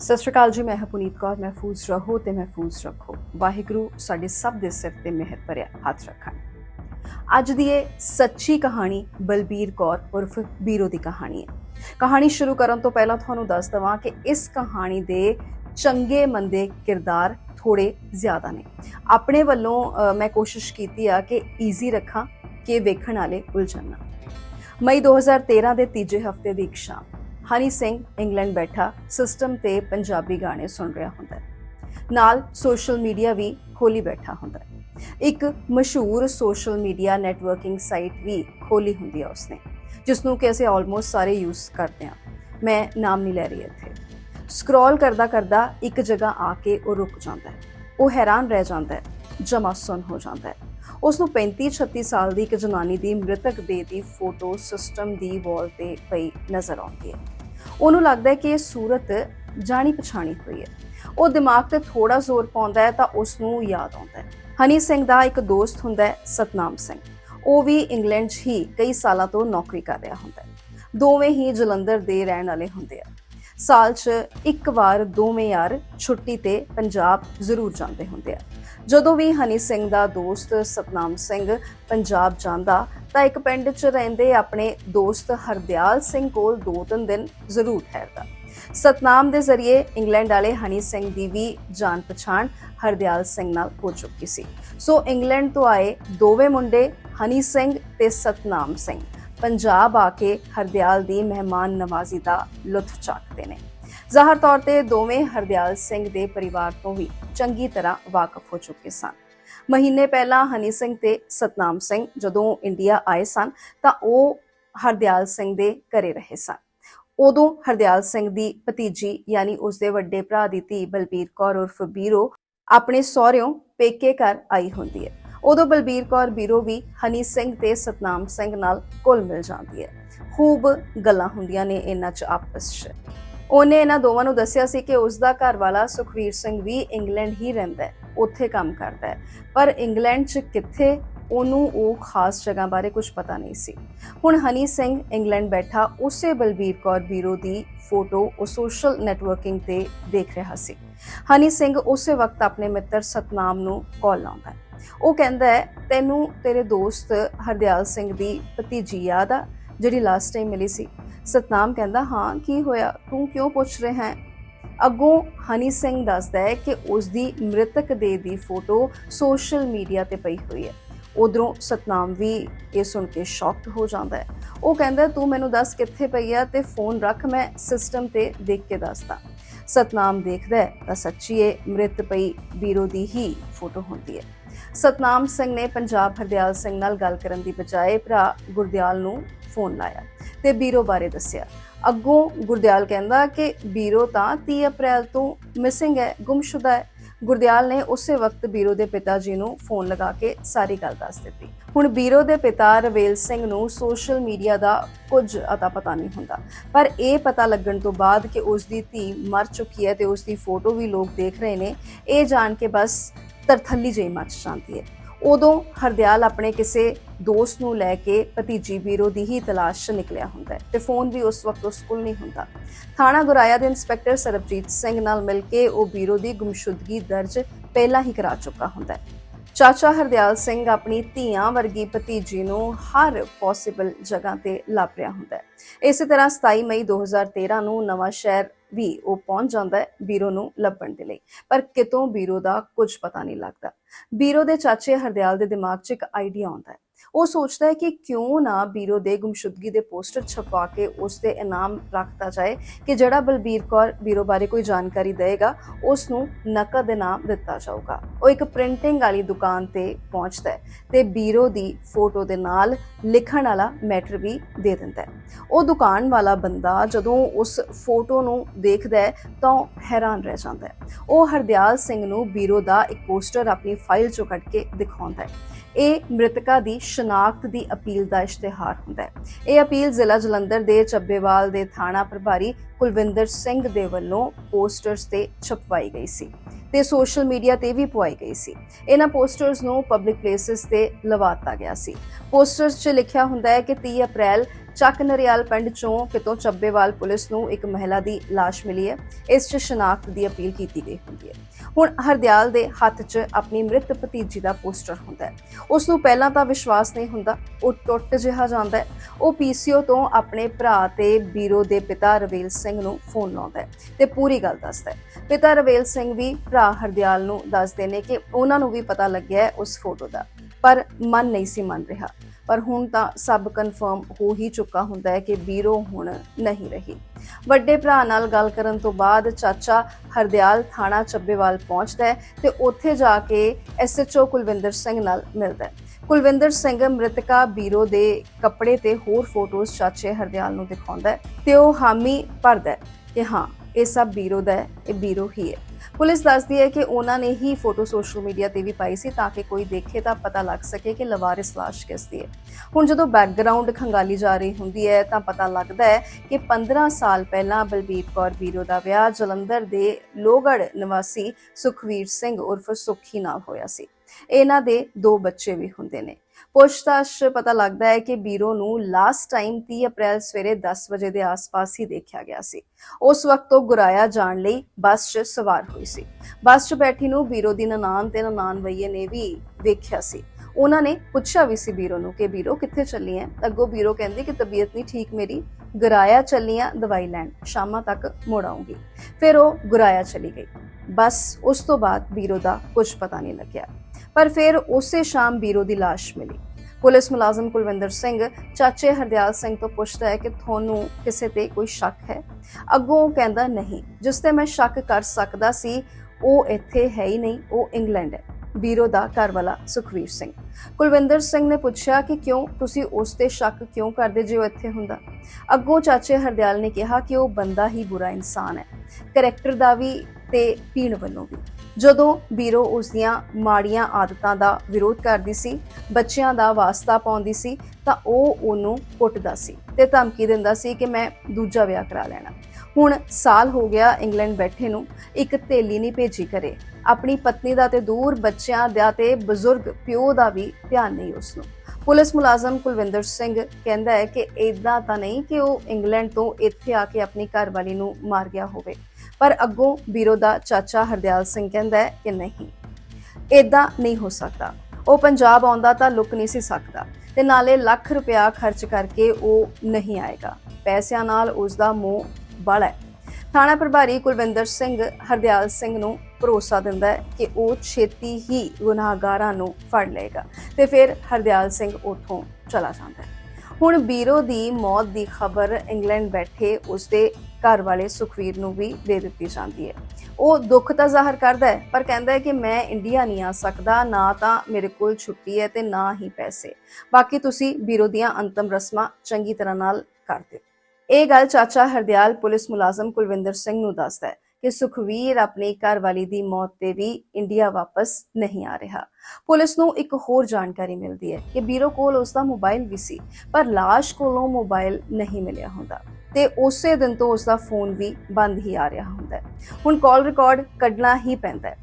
ਸਤਿ ਸ਼੍ਰੀ ਅਕਾਲ ਜੀ, ਮੈਂ ਹਾਂ ਪੁਨੀਤ ਕੌਰ ਮਹਿਫੂਜ਼ ਰਹੋ ਤੇ ਮਹਿਫੂਜ਼ ਰੱਖੋ। ਵਾਹਿਗੁਰੂ ਸਾਡੇ ਸਭ ਦੇ ਸਿਰ ਤੇ ਮਿਹਰ ਭਰਿਆ ਹੱਥ ਰੱਖਣ। ਅੱਜ ਦੀ ਇਹ ਸੱਚੀ ਕਹਾਣੀ ਬਲਬੀਰ ਕੌਰ ਉਰਫ ਬੀਰੋ ਦੀ ਕਹਾਣੀ ਹੈ। ਕਹਾਣੀ ਸ਼ੁਰੂ ਕਰਨ ਤੋਂ ਪਹਿਲਾਂ ਤੁਹਾਨੂੰ ਦੱਸ ਦਵਾਂ ਕਿ ਇਸ ਕਹਾਣੀ ਦੇ ਚੰਗੇ ਮੰਦੇ ਕਿਰਦਾਰ ਥੋੜੇ ਜ਼ਿਆਦਾ ਨੇ। ਆਪਣੇ ਵੱਲੋਂ ਮੈਂ ਕੋਸ਼ਿਸ਼ ਕੀਤੀ ਆ ਕਿ ਈਜ਼ੀ ਰੱਖਾਂ ਕਿ ਵੇਖਣ ਵਾਲੇ ਉਲਝਣ ਨਾ ਮਈ 2013 ਦੇ ਤੀਜੇ ਹਫ਼ਤੇ ਦੀ ਇੱਕ ਸ਼ਾਮ। ਹਨੀ ਸਿੰਘ ਇੰਗਲੈਂਡ ਬੈਠਾ ਸਿਸਟਮ ਤੇ ਪੰਜਾਬੀ ਗਾਣੇ ਸੁਣ ਰਿਹਾ ਹੁੰਦਾ ਨਾਲ ਸੋਸ਼ਲ ਮੀਡੀਆ ਵੀ ਖੋਲੀ ਬੈਠਾ ਹੁੰਦਾ ਇੱਕ ਮਸ਼ਹੂਰ ਸੋਸ਼ਲ ਮੀਡੀਆ ਨੈਟਵਰਕਿੰਗ ਸਾਈਟ ਵੀ ਖੋਲੀ ਹੁੰਦੀ ਹੈ ਉਸਨੇ ਜਿਸ ਨੂੰ ਕਿ ਅਸੀਂ ਆਲਮੋਸਟ ਸਾਰੇ ਯੂਜ਼ ਕਰਦੇ ਹਾਂ। ਮੈਂ ਨਾਮ ਨਹੀਂ ਲੈ ਰਹੀ ਇੱਥੇ। ਸਕਰੋਲ ਕਰਦਾ ਕਰਦਾ ਇੱਕ ਜਗ੍ਹਾ ਆ ਕੇ ਉਹ ਰੁਕ ਜਾਂਦਾ ਹੈ। ਉਹ ਹੈਰਾਨ ਰਹਿ ਜਾਂਦਾ ਹੈ, ਜਮਾ ਸੁਨ ਹੋ ਜਾਂਦਾ ਹੈ। ਉਸ ਨੂੰ 35 36 ਸਾਲ ਦੀ ਇੱਕ ਜਨਾਨੀ ਦੀ ਮ੍ਰਿਤਕ ਦੇਹ ਦੀ ਫੋਟੋ ਸਿਸਟਮ ਦੀ ਵਾਲ ਤੇ ਪਈ ਨਜ਼ਰ ਆਉਂਦੀ ਹੈ। ਉਹਨੂੰ ਲੱਗਦਾ ਹੈ ਕਿ ਇਹ ਸੂਰਤ ਜਾਣੀ ਪਛਾਣੀ ਹੋਈ ਹੈ। ਉਹ ਦਿਮਾਗ ਤੇ ਥੋੜਾ ਜ਼ੋਰ ਪਾਉਂਦਾ ਹੈ ਤਾਂ ਉਸ ਨੂੰ ਯਾਦ ਆਉਂਦਾ ਹੈ। ਹਨੀ ਸਿੰਘ ਦਾ ਇੱਕ ਦੋਸਤ ਹੁੰਦਾ ਹੈ, ਸਤਨਾਮ ਸਿੰਘ। ਉਹ ਵੀ ਇੰਗਲੈਂਡ 'ਚ ਹੀ ਕਈ ਸਾਲਾਂ ਤੋਂ ਨੌਕਰੀ ਕਰ ਰਿਹਾ ਹੁੰਦਾ ਹੈ। ਦੋਵੇਂ ਹੀ ਜਲੰਧਰ ਦੇ ਰਹਿਣ ਵਾਲੇ ਹੁੰਦੇ ਆ। ਸਾਲ 'ਚ ਇੱਕ ਵਾਰ ਦੋਵੇਂ ਯਾਰ ਛੁੱਟੀ ਤੇ ਪੰਜਾਬ ਜ਼ਰੂਰ ਜਾਂਦੇ ਹੁੰਦੇ ਆ। ਜਦੋਂ ਵੀ ਹਨੀ ਸਿੰਘ ਦਾ ਦੋਸਤ ਸਤਨਾਮ ਸਿੰਘ ਪੰਜਾਬ ਜਾਂਦਾ, ਤਾਂ ਇੱਕ ਪਿੰਡ 'ਚ ਰਹਿੰਦੇ ਆਪਣੇ ਦੋਸਤ ਹਰਦਿਆਲ ਸਿੰਘ ਕੋਲ ਦੋ ਤਿੰਨ ਦਿਨ ਜ਼ਰੂਰ ਠਹਿਰਦਾ। ਸਤਨਾਮ ਦੇ ਜ਼ਰੀਏ ਇੰਗਲੈਂਡ ਵਾਲੇ ਹਨੀ ਸਿੰਘ ਦੀ ਵੀ ਜਾਣ ਪਛਾਣ ਹਰਦਿਆਲ ਸਿੰਘ ਨਾਲ ਹੋ ਚੁੱਕੀ ਸੀ। ਸੋ ਇੰਗਲੈਂਡ ਤੋਂ ਆਏ ਦੋਵੇਂ ਮੁੰਡੇ, ਹਨੀ ਸਿੰਘ ਤੇ ਸਤਨਾਮ ਸਿੰਘ। ਪੰਜਾਬ ਆ ਕੇ ਹਰਦਿਆਲ ਦੀ ਮਹਿਮਾਨ ਨਵਾਜ਼ੀ ਦਾ ਲੁਤਫ ਚੱਕਦੇ ਨੇ। ਜ਼ਾਹਰ ਤੌਰ ਤੇ ਦੋਵੇਂ ਹਰਦਿਆਲ ਸਿੰਘ ਦੇ ਪਰਿਵਾਰ ਤੋਂ ਵੀ ਚੰਗੀ ਤਰ੍ਹਾਂ ਵਾਕਫ ਹੋ ਚੁੱਕੇ ਸਨ। ਮਹੀਨੇ ਪਹਿਲਾਂ ਹਨੀ ਸਿੰਘ ਤੇ ਸਤਨਾਮ ਸਿੰਘ ਜਦੋਂ ਇੰਡੀਆ ਆਏ ਸਨ, ਤਾਂ ਉਹ ਹਰਦਿਆਲ ਸਿੰਘ ਦੇ ਘਰੇ ਰਹੇ ਸਨ। ਉਦੋਂ ਹਰਦਿਆਲ ਸਿੰਘ ਦੀ ਭਤੀਜੀ ਯਾਨੀ ਉਸਦੇ ਵੱਡੇ ਭਰਾ ਦੀ ਧੀ ਬਲਬੀਰ ਕੌਰ ਉਰਫ ਬੀਰੋ ਆਪਣੇ ਸਹੁਰਿਓਂ ਪੇਕੇ ਘਰ ਆਈ ਹੁੰਦੀ ਹੈ। ਉਦੋਂ ਬਲਬੀਰ ਕੌਰ ਬੀਰੋ ਵੀ ਹਨੀ ਸਿੰਘ ਤੇ ਸਤਨਾਮ ਸਿੰਘ ਨਾਲ ਕੁੱਲ ਮਿਲ ਜਾਂਦੀ ਹੈ। ਖੂਬ ਗੱਲਾਂ ਹੁੰਦੀਆਂ ਨੇ ਇਹਨਾਂ 'ਚ ਆਪਸ 'ਚ। ਉਹਨੇ ਇਹਨਾਂ ਦੋਵਾਂ ਨੂੰ ਦੱਸਿਆ ਸੀ ਕਿ ਉਸ ਦਾ ਘਰ ਵਾਲਾ ਸੁਖਵੀਰ ਸਿੰਘ ਵੀ ਇੰਗਲੈਂਡ ਹੀ ਰਹਿੰਦਾ ਹੈ, ਉੱਥੇ ਕੰਮ ਕਰਦਾ ਹੈ। ਪਰ ਇੰਗਲੈਂਡ 'ਚ ਕਿੱਥੇ ਉਹਨੂੰ ਉਹ ਖਾਸ ਜਗ੍ਹਾ ਬਾਰੇ ਕੁਝ ਪਤਾ ਨਹੀਂ ਸੀ। ਹੁਣ ਹਨੀ ਸਿੰਘ ਇੰਗਲੈਂਡ ਬੈਠਾ ਉਸੇ ਬਲਬੀਰ ਕੌਰ ਬੀਰੋ ਦੀ ਫੋਟੋ ਉਹ ਸੋਸ਼ਲ ਨੈਟਵਰਕਿੰਗ ਤੇ ਦੇਖ ਰਿਹਾ ਸੀ। ਹਨੀ ਸਿੰਘ ਉਸੇ ਵਕਤ ਆਪਣੇ ਮਿੱਤਰ ਸਤਨਾਮ ਨੂੰ ਕਾਲ ਲਾਉਂਦਾ ਹੈ। ਉਹ ਕਹਿੰਦਾ ਹੈ, ਤੈਨੂੰ ਤੇਰੇ ਦੋਸਤ ਹਰਦਿਆਲ ਸਿੰਘ ਦੀ ਭਤੀਜੀ ਯਾਦ ਆ, ਜਿਹੜੀ ਲਾਸਟ ਟਾਈਮ ਮਿਲੀ ਸੀ? ਸਤਨਾਮ ਕਹਿੰਦਾ, ਹਾਂ, ਕੀ ਹੋਇਆ? ਤੂੰ ਕਿਉਂ ਪੁੱਛ ਰਿਹਾ ਹੈ? ਅੱਗੋਂ ਹਨੀ ਸਿੰਘ ਦੱਸਦਾ ਹੈ ਕਿ ਉਸ ਦੀ ਮ੍ਰਿਤਕ ਦੇਹ ਦੀ ਫੋਟੋ ਸੋਸ਼ਲ ਮੀਡੀਆ ਤੇ ਪਈ ਹੋਈ ਹੈ। ਉਧਰੋਂ ਸਤਨਾਮ ਵੀ ਇਹ ਸੁਣ ਕੇ ਸ਼ੌਕਡ ਹੋ ਜਾਂਦਾ ਹੈ। ਉਹ ਕਹਿੰਦਾ, ਤੂੰ ਮੈਨੂੰ ਦੱਸ ਕਿੱਥੇ ਪਈ ਆ ਤੇ ਫੋਨ ਰੱਖ, ਮੈਂ ਸਿਸਟਮ ਤੇ ਦੇਖ ਕੇ ਦੱਸਦਾ। ਸਤਨਾਮ ਦੇਖਦਾ ਹੈ ਤਾਂ ਸੱਚੀ ਇਹ ਮ੍ਰਿਤ ਪਈ ਬੀਰੋ ਦੀ ਹੀ ਫੋਟੋ ਹੁੰਦੀ ਹੈ। ਸਤਨਾਮ ਸਿੰਘ ਨੇ ਪੰਜਾਬ ਹਰਦਿਆਲ ਸਿੰਘ ਨਾਲ ਗੱਲ ਕਰਨ ਦੀ ਬਜਾਏ ਭਰਾ ਗੁਰਦਿਆਲ ਨੂੰ ਫੋਨ ਲਾਇਆ ਤੇ ਬੀਰੋ ਬਾਰੇ ਦੱਸਿਆ। ਅੱਗੋਂ ਗੁਰਦਿਆਲ ਕਹਿੰਦਾ ਕਿ ਬੀਰੋ ਤਾਂ 30 ਅਪ੍ਰੈਲ ਤੋਂ ਮਿਸਿੰਗ ਹੈ, ਗੁੰਮਸ਼ੁਦਾ ਹੈ। ਗੁਰਦਿਆਲ ਨੇ ਉਸੇ ਵਕਤ ਬੀਰੋ ਦੇ ਪਿਤਾ ਜੀ ਨੂੰ ਫੋਨ ਲਗਾ ਕੇ ਸਾਰੀ ਗੱਲ ਦੱਸ ਦਿੱਤੀ। ਹੁਣ ਬੀਰੋ ਦੇ ਪਿਤਾ ਰਵੇਲ ਸਿੰਘ ਨੂੰ ਸੋਸ਼ਲ ਮੀਡੀਆ ਦਾ ਕੁਝ ਅਤਾ ਪਤਾ ਨਹੀਂ ਹੁੰਦਾ। ਪਰ ਇਹ ਪਤਾ ਲੱਗਣ ਤੋਂ ਬਾਅਦ ਕਿ ਉਸ ਦੀ ਧੀ ਮਰ ਚੁੱਕੀ ਹੈ ਤੇ ਉਸ ਦੀ ਫੋਟੋ ਵੀ ਲੋਕ ਦੇਖ ਰਹੇ ਨੇ, ਇਹ ਜਾਣ ਕੇ ਬਸ ਤਰਥੱਲੀ ਜਿਹੀ ਮਚ ਜਾਂਦੀ ਹੈ। ਉਦੋਂ ਹਰਦਿਆਲ ਆਪਣੇ ਕਿਸੇ ਦੋਸਤ ਨੂੰ ਲੈ ਕੇ ਭਤੀਜੀ ਬੀਰੋ ਦੀ ਹੀ ਤਲਾਸ਼ ਨਿਕਲਿਆ ਹੁੰਦਾ ਹੈ ਤੇ ਫੋਨ ਵੀ ਉਸ ਵਕਤ ਉਸ ਕੋਲ ਨਹੀਂ ਹੁੰਦਾ। ਥਾਣਾ ਗੁਰਾਇਆ ਦੇ ਇੰਸਪੈਕਟਰ ਸਰਬਜੀਤ ਸਿੰਘ ਨਾਲ ਮਿਲ ਕੇ ਉਹ ਬੀਰੋ ਦੀ ਗੁੰਮਸ਼ੁਦਗੀ ਦਰਜ ਪਹਿਲਾਂ ਹੀ ਕਰਾ ਚੁੱਕਾ ਹੁੰਦਾ ਹੈ। ਚਾਚਾ ਹਰਦਿਆਲ ਸਿੰਘ ਆਪਣੀ ਧੀਆਂ ਵਰਗੀ ਭਤੀਜੀ ਨੂੰ ਹਰ ਪੋਸੀਬਲ ਜਗ੍ਹਾ ਤੇ ਲੱਭ ਰਿਹਾ ਹੁੰਦਾ ਹੈ। ਇਸੇ ਤਰ੍ਹਾਂ 27 ਮਈ 2013 ਨੂੰ ਨਵਾਂ ਸ਼ਹਿਰ ਵੀ ਉਹ ਪਹੁੰਚ ਜਾਂਦਾ ਹੈ ਬੀਰੋ ਨੂੰ ਲੱਭਣ ਦੇ ਲਈ, ਪਰ ਕਿਤੋਂ ਬੀਰੋ ਦਾ ਕੁਝ ਪਤਾ ਨਹੀਂ ਲੱਗਦਾ। ਬੀਰੋ ਦੇ ਚਾਚੇ ਹਰਦਿਆਲ ਦੇ ਦਿਮਾਗ 'ਚ ਇੱਕ ਆਈਡੀਆ ਆਉਂਦਾ ਹੈ। ਉਹ ਸੋਚਦਾ ਹੈ ਕਿ ਕਿਉਂ ਨਾ ਬੀਰੋ ਦੇ ਗੁੰਮਸ਼ੁਦਗੀ ਦੇ ਪੋਸਟਰ ਛਪਵਾ ਕੇ ਉਸ ਤੇ ਇਨਾਮ ਰੱਖਤਾ ਜਾਏ ਕਿ ਜਿਹੜਾ ਬਲਬੀਰ ਕੌਰ ਬੀਰੋ ਬਾਰੇ ਕੋਈ ਜਾਣਕਾਰੀ ਦੇਵੇਗਾ, ਉਸ ਨੂੰ ਨਕਦ ਇਨਾਮ ਦਿੱਤਾ ਜਾਊਗਾ। ਉਹ ਇੱਕ ਪ੍ਰਿੰਟਿੰਗ ਵਾਲੀ ਦੁਕਾਨ ਤੇ ਪਹੁੰਚਦਾ ਹੈ ਤੇ ਬੀਰੋ ਦੀ ਫੋਟੋ ਦੇ ਨਾਲ ਲਿਖਣ ਵਾਲਾ ਮੈਟਰ ਵੀ ਦੇ ਦਿੰਦਾ ਹੈ। ਉਹ ਦੁਕਾਨ ਵਾਲਾ ਬੰਦਾ ਜਦੋਂ ਉਸ ਫੋਟੋ ਨੂੰ ਦੇਖਦਾ ਹੈ ਤਾਂ ਉਹ ਹੈਰਾਨ ਰਹਿ ਜਾਂਦਾ ਹੈ। ਉਹ ਹਰਦਿਆਲ ਸਿੰਘ ਨੂੰ ਬੀਰੋ ਦਾ ਇੱਕ ਪੋਸਟਰ ਆਪਣੀ ਫਾਈਲ ਚੋਂ ਕੱਢ ਕੇ ਦਿਖਾਉਂਦਾ ਹੈ। ਇਹ ਮ੍ਰਿਤਕਾ ਦੀ ਸ਼ਨਾਖਤ ਦੀ ਅਪੀਲ ਦਾ ਇਸ਼ਤਿਹਾਰ ਹੁੰਦਾ ਹੈ। ਇਹ ਅਪੀਲ ਜ਼ਿਲ੍ਹਾ ਜਲੰਧਰ ਦੇ ਚੱਬੇਵਾਲ ਦੇ ਥਾਣਾ ਪ੍ਰਭਾਰੀ ਕੁਲਵਿੰਦਰ ਸਿੰਘ ਦੇ ਵੱਲੋਂ ਪੋਸਟਰਸ ਤੇ ਛਪਵਾਈ ਗਈ ਸੀ ਤੇ ਸੋਸ਼ਲ ਮੀਡੀਆ ਤੇ ਵੀ ਪਵਾਈ ਗਈ ਸੀ। ਇਹਨਾਂ ਪੋਸਟਰਸ ਨੂੰ ਪਬਲਿਕ ਪਲੇਸਸ ਤੇ ਲਵਾਤਾ ਗਿਆ ਸੀ। ਪੋਸਟਰਸ 'ਚ ਲਿਖਿਆ ਹੁੰਦਾ ਹੈ ਕਿ 30 ਅਪ੍ਰੈਲ ਚੱਕ ਨਰਿਆਲ ਪਿੰਡ ਚੋਂ ਕਿਤੋਂ ਚੱਬੇਵਾਲ ਪੁਲਿਸ ਨੂੰ ਇੱਕ ਮਹਿਲਾ ਦੀ ਲਾਸ਼ ਮਿਲੀ ਹੈ। ਇਸ 'ਚ ਸ਼ਨਾਖਤ ਦੀ ਅਪੀਲ ਕੀਤੀ ਗਈ ਹੁੰਦੀ ਹੈ। ਹੁਣ ਹਰਦਿਆਲ ਦੇ ਹੱਥ 'ਚ ਆਪਣੀ ਮ੍ਰਿਤ ਭਤੀਜੀ ਦਾ ਪੋਸਟਰ ਹੁੰਦਾ ਹੈ। ਉਸ ਨੂੰ ਪਹਿਲਾਂ ਤਾਂ ਵਿਸ਼ਵਾਸ ਨਹੀਂ ਹੁੰਦਾ, ਉਹ ਟੁੱਟ ਜਿਹਾ ਜਾਂਦਾ ਹੈ। ਉਹ ਪੀਸੀਓ ਤੋਂ ਆਪਣੇ ਭਰਾ ਤੇ ਬੀਰੋ ਦੇ ਪਿਤਾ ਰਵੇਲ ਸਿੰਘ ਨੂੰ ਫੋਨ ਲਾਉਂਦਾ ਹੈ ਤੇ ਪੂਰੀ ਗੱਲ ਦੱਸਦਾ ਹੈ। ਪਿਤਾ ਰਵੇਲ ਸਿੰਘ ਵੀ ਭਰਾ ਹਰਦਿਆਲ ਨੂੰ ਦੱਸਦੇ ਨੇ ਕਿ ਉਹਨਾਂ ਨੂੰ ਵੀ ਪਤਾ ਲੱਗਿਆ ਹੈ ਉਸ ਫੋਟੋ ਦਾ। ਪਰ ਮਨ ਨਹੀਂ ਸੀ ਮੰਨ ਰਿਹਾ। ਪਰ ਹੁਣ ਤਾਂ ਸਭ ਕਨਫਰਮ ਹੋ ਹੀ ਚੁੱਕਾ ਹੁੰਦਾ ਹੈ ਕਿ ਬੀਰੋ ਹੁਣ ਨਹੀਂ ਰਹੀ। ਵੱਡੇ ਭਰਾ ਨਾਲ ਗੱਲ ਕਰਨ ਤੋਂ ਬਾਅਦ ਚਾਚਾ ਹਰਦਿਆਲ ਥਾਣਾ ਚੱਬੇਵਾਲ ਪਹੁੰਚਦਾ ਹੈ ਤੇ ਉੱਥੇ ਜਾ ਕੇ ਐਸਐਚਓ ਕੁਲਵਿੰਦਰ ਸਿੰਘ ਨਾਲ ਮਿਲਦਾ ਹੈ। ਕੁਲਵਿੰਦਰ ਸਿੰਘ ਮ੍ਰਿਤਕਾ ਬੀਰੋ ਦੇ ਕੱਪੜੇ ਤੇ ਹੋਰ ਫੋਟੋਜ਼ ਚਾਚੇ ਹਰਦਿਆਲ ਨੂੰ ਦਿਖਾਉਂਦਾ ਹੈ ਤੇ ਉਹ ਹਾਮੀ ਭਰਦਾ ਹੈ ਕਿ ਹਾਂ, ਇਹ ਸਭ ਬੀਰੋ ਦਾ ਹੈ, ਇਹ ਬੀਰੋ ਹੀ ਹੈ। ਪੁਲਿਸ ਦੱਸਦੀ ਹੈ ਕਿ ਉਹਨਾਂ ਨੇ ਹੀ ਫੋਟੋ ਸੋਸ਼ਲ ਮੀਡੀਆ ਤੇ ਵੀ ਪਾਈ ਸੀ ਤਾਂ ਕਿ ਕੋਈ ਦੇਖੇ ਤਾਂ ਪਤਾ ਲੱਗ ਸਕੇ ਕਿ ਲਵਾਰਿਸ ਲਾਸ਼ ਕਿਸ ਦੀ ਹੈ। ਹੁਣ ਜਦੋਂ ਬੈਕਗ੍ਰਾਉਂਡ ਖੰਗਾਲੀ ਜਾ ਰਹੀ ਹੁੰਦੀ ਹੈ ਤਾਂ ਪਤਾ ਲੱਗਦਾ ਹੈ ਕਿ 15 ਸਾਲ ਪਹਿਲਾਂ ਬਲਬੀਰ ਕੌਰ ਬੀਰੋ ਦਾ ਵਿਆਹ ਜਲੰਧਰ ਦੇ ਲੋਗੜ ਨਿਵਾਸੀ ਸੁਖਵੀਰ ਸਿੰਘ ਉਰਫ ਸੁਖੀ ਨਾਲ ਹੋਇਆ ਸੀ। ਇਹਨਾਂ ਦੇ ਦੋ ਬੱਚੇ ਵੀ ਹੁੰਦੇ ਨੇ। ਪੁੱਛਤਾਛ ਪਤਾ ਲੱਗਦਾ ਹੈ ਕਿ ਬੀਰੋ ਨੂੰ ਲਾਸਟ ਟਾਈਮ 30 ਅਪ੍ਰੈਲ ਸਵੇਰੇ 10 ਵਜੇ ਦੇ ਆਸ-ਪਾਸ ਹੀ ਦੇਖਿਆ ਗਿਆ ਸੀ। ਉਸ ਵਕਤ ਉਹ ਗੁਰਾਇਆ ਜਾਣ ਲਈ ਬੱਸ 'ਚ ਸਵਾਰ ਹੋਈ ਸੀ। ਬੱਸ 'ਚ ਬੈਠੀ ਨੂੰ ਬੀਰੋ ਦੀ ਨਨਾਣ ਤੇ ਨਨਾਣ ਵਈਏ ਨੇ ਵੀ ਵੇਖਿਆ ਸੀ। ਉਹਨਾਂ ਨੇ ਪੁੱਛਿਆ ਵੀ ਸੀ ਬੀਰੋ ਨੂੰ ਕਿ, ਬੀਰੋ, ਕਿੱਥੇ ਚੱਲੀ ਐ? ਅੱਗੋਂ ਬੀਰੋ ਕਹਿੰਦੀ ਕਿ, ਤਬੀਅਤ ਨਹੀਂ ਠੀਕ ਮੇਰੀ। ਗੁਰਾਇਆ ਚੱਲੀ ਆ ਦਵਾਈ ਲੈਣ। ਸ਼ਾਮਾਂ ਤੱਕ ਮੁੜ ਆਉਂਗੀ ਫਿਰ ਉਹ ਗੁਰਾਇਆ ਚਲੀ ਗਈ। ਬਸ ਉਸ ਤੋਂ ਬਾਅਦ ਬੀਰੋ ਦਾ ਕੁਝ ਪਤਾ ਨਹੀਂ ਲੱਗਿਆ। ਪਰ ਫਿਰ ਉਸੇ ਸ਼ਾਮ ਬੀਰੋ ਦੀ ਲਾਸ਼ ਮਿਲੀ। ਪੁਲਿਸ ਮੁਲਾਜ਼ਮ ਕੁਲਵਿੰਦਰ ਸਿੰਘ, ਚਾਚੇ ਹਰਦਿਆਲ ਸਿੰਘ ਤੋਂ ਪੁੱਛਦਾ ਹੈ ਕਿ ਤੁਹਾਨੂੰ ਕਿਸੇ ਤੇ ਕੋਈ ਸ਼ੱਕ ਹੈ? ਅੱਗੋਂ ਉਹ ਕਹਿੰਦਾ, ਨਹੀਂ, ਜਿਸ ਤੇ ਮੈਂ ਸ਼ੱਕ ਕਰ ਸਕਦਾ ਸੀ, ਉਹ ਇੱਥੇ ਹੈ ਹੀ ਨਹੀਂ, ਉਹ ਇੰਗਲੈਂਡ ਹੈ। ਬੀਰੋ ਦਾ ਘਰ ਵਾਲਾ ਸੁਖਵੀਰ ਸਿੰਘ। ਕੁਲਵਿੰਦਰ ਸਿੰਘ ਨੇ ਪੁੱਛਿਆ ਕਿ ਕਿਉਂ ਤੁਸੀਂ ਉਸ ਤੇ ਸ਼ੱਕ ਕਿਉਂ ਕਰਦੇ ਜੇ ਉਹ ਇੱਥੇ ਹੁੰਦਾ? ਅੱਗੋਂ ਚਾਚੇ ਹਰਦਿਆਲ ਨੇ ਕਿਹਾ ਕਿ ਉਹ ਬੰਦਾ ਹੀ ਬੁਰਾ ਇਨਸਾਨ ਹੈ। ਕੈਰੈਕਟਰ ਦਾ ਵੀ ਤੇ ਪੀਣ ਵੱਲੋਂ ਵੀ। ਜਦੋਂ ਬੀਰੋ ਉਸ ਦੀਆਂ ਮਾੜੀਆਂ ਆਦਤਾਂ ਦਾ ਵਿਰੋਧ ਕਰਦੀ ਸੀ, ਬੱਚਿਆਂ ਦਾ ਵਾਸਤਾ ਪਾਉਂਦੀ ਸੀ, ਤਾਂ ਉਹ ਉਹਨੂੰ ਕੁੱਟਦਾ ਸੀ ਤੇ ਧਮਕੀ ਦਿੰਦਾ ਸੀ ਕਿ ਮੈਂ ਦੂਜਾ ਵਿਆਹ ਕਰਾ ਲੈਣਾ। ਹੁਣ ਸਾਲ ਹੋ ਗਿਆ ਇੰਗਲੈਂਡ ਬੈਠੇ ਨੂੰ, ਇੱਕ ਥੇਲੀ ਨਹੀਂ ਭੇਜੀ ਕਰੇ ਆਪਣੀ ਪਤਨੀ ਦਾ ਤੇ ਦੂਰ ਬੱਚਿਆਂ ਦਾ ਤੇ ਬਜ਼ੁਰਗ ਪਿਓ ਦਾ ਵੀ ਧਿਆਨ ਨਹੀਂ ਉਸ ਨੂੰ ਪੁਲਿਸ ਮੁਲਾਜ਼ਮ ਕੁਲਵਿੰਦਰ ਸਿੰਘ ਕਹਿੰਦਾ ਹੈ ਕਿ ਇਦਾਂ ਤਾਂ ਨਹੀਂ ਕਿ ਉਹ ਇੰਗਲੈਂਡ ਤੋਂ ਇੱਥੇ ਆ ਕੇ ਆਪਣੀ ਘਰਵਾਲੀ ਨੂੰ ਮਾਰ ਗਿਆ ਹੋਵੇ। ਪਰ ਅੱਗੋਂ ਬੀਰੋ ਦਾ ਚਾਚਾ ਹਰਦਿਆਲ ਸਿੰਘ ਕਹਿੰਦਾ ਹੈ ਕਿ ਨਹੀਂ ਇਦਾਂ ਨਹੀਂ ਹੋ ਸਕਦਾ। ਉਹ ਪੰਜਾਬ ਆਉਂਦਾ ਤਾਂ ਲੁਕ ਨਹੀਂ ਸੀ ਸਕਦਾ ਤੇ ਨਾਲੇ ਲੱਖ ਰੁਪਇਆ ਖਰਚ ਕਰਕੇ ਉਹ ਨਹੀਂ ਆਏਗਾ। ਪੈਸਿਆਂ ਨਾਲ ਉਸ ਦਾ ਮੋਹ ਬੜਾ ਹੈ। ਥਾਣਾ ਪ੍ਰਭਾਰੀ ਕੁਲਵਿੰਦਰ ਸਿੰਘ ਹਰਦਿਆਲ ਸਿੰਘ ਨੂੰ ਭਰੋਸਾ ਦਿੰਦਾ ਹੈ ਕਿ ਉਹ ਛੇਤੀ ਹੀ ਗੁਨਾਹਗਾਰਾਂ ਨੂੰ ਫੜ ਲਏਗਾ ਤੇ ਫਿਰ ਹਰਦਿਆਲ ਸਿੰਘ ਉੱਥੋਂ ਚਲਾ ਜਾਂਦਾ ਹੈ। ਹੁਣ ਬੀਰੋ ਦੀ ਮੌਤ ਦੀ ਖਬਰ ਇੰਗਲੈਂਡ ਬੈਠੇ ਉਸਦੇ ਘਰ ਵਾਲੇ ਸੁਖਵੀਰ ਨੂੰ ਵੀ ਦੇ ਦਿੱਤੀ ਜਾਂਦੀ ਹੈ। ਉਹ ਦੁੱਖ ਤਾਂ ਜ਼ਾਹਰ ਕਰਦਾ ਹੈ, ਪਰ ਕਹਿੰਦਾ ਹੈ ਕਿ ਮੈਂ ਇੰਡੀਆ ਨਹੀਂ ਆ ਸਕਦਾ, ਨਾ ਤਾਂ ਮੇਰੇ ਕੋਲ ਛੁੱਟੀ ਹੈ ਤੇ ਨਾ ਹੀ ਪੈਸੇ। ਬਾਕੀ ਤੁਸੀਂ ਬੀਰੋ ਦੀਆਂ ਅੰਤਮ ਰਸਮਾਂ ਚੰਗੀ ਤਰ੍ਹਾਂ ਨਾਲ ਕਰ ਦਿਓ। ਇਹ ਗੱਲ ਚਾਚਾ ਹਰਦਿਆਲ ਪੁਲਿਸ ਮੁਲਾਜ਼ਮ ਕੁਲਵਿੰਦਰ ਸਿੰਘ ਨੂੰ ਦੱਸਦਾ ਹੈ ਕਿ ਸੁਖਵੀਰ ਆਪਣੀ ਘਰਵਾਲੀ ਦੀ ਮੌਤ ਤੇ ਵੀ ਇੰਡੀਆ ਵਾਪਸ ਨਹੀਂ ਆ ਰਿਹਾ। ਪੁਲਿਸ ਨੂੰ ਇੱਕ ਹੋਰ ਜਾਣਕਾਰੀ ਮਿਲਦੀ ਹੈ ਕਿ ਬੀਰੋ ਕੋਲ ਉਸ ਦਾ ਮੋਬਾਈਲ ਵੀ ਸੀ, ਪਰ ਲਾਸ਼ ਕੋਲੋਂ ਮੋਬਾਈਲ ਨਹੀਂ ਮਿਲਿਆ ਹੁੰਦਾ। ਤੇ ਉਸੇ ਦਿਨ ਤੋਂ ਉਸ ਦਾ ਫੋਨ ਵੀ ਬੰਦ ਹੀ ਆ ਰਿਹਾ ਹੁੰਦਾ ਹੈ। ਹੁਣ ਕਾਲ ਰਿਕਾਰਡ ਕੱਢਣਾ ਹੀ ਪੈਂਦਾ ਹੈ।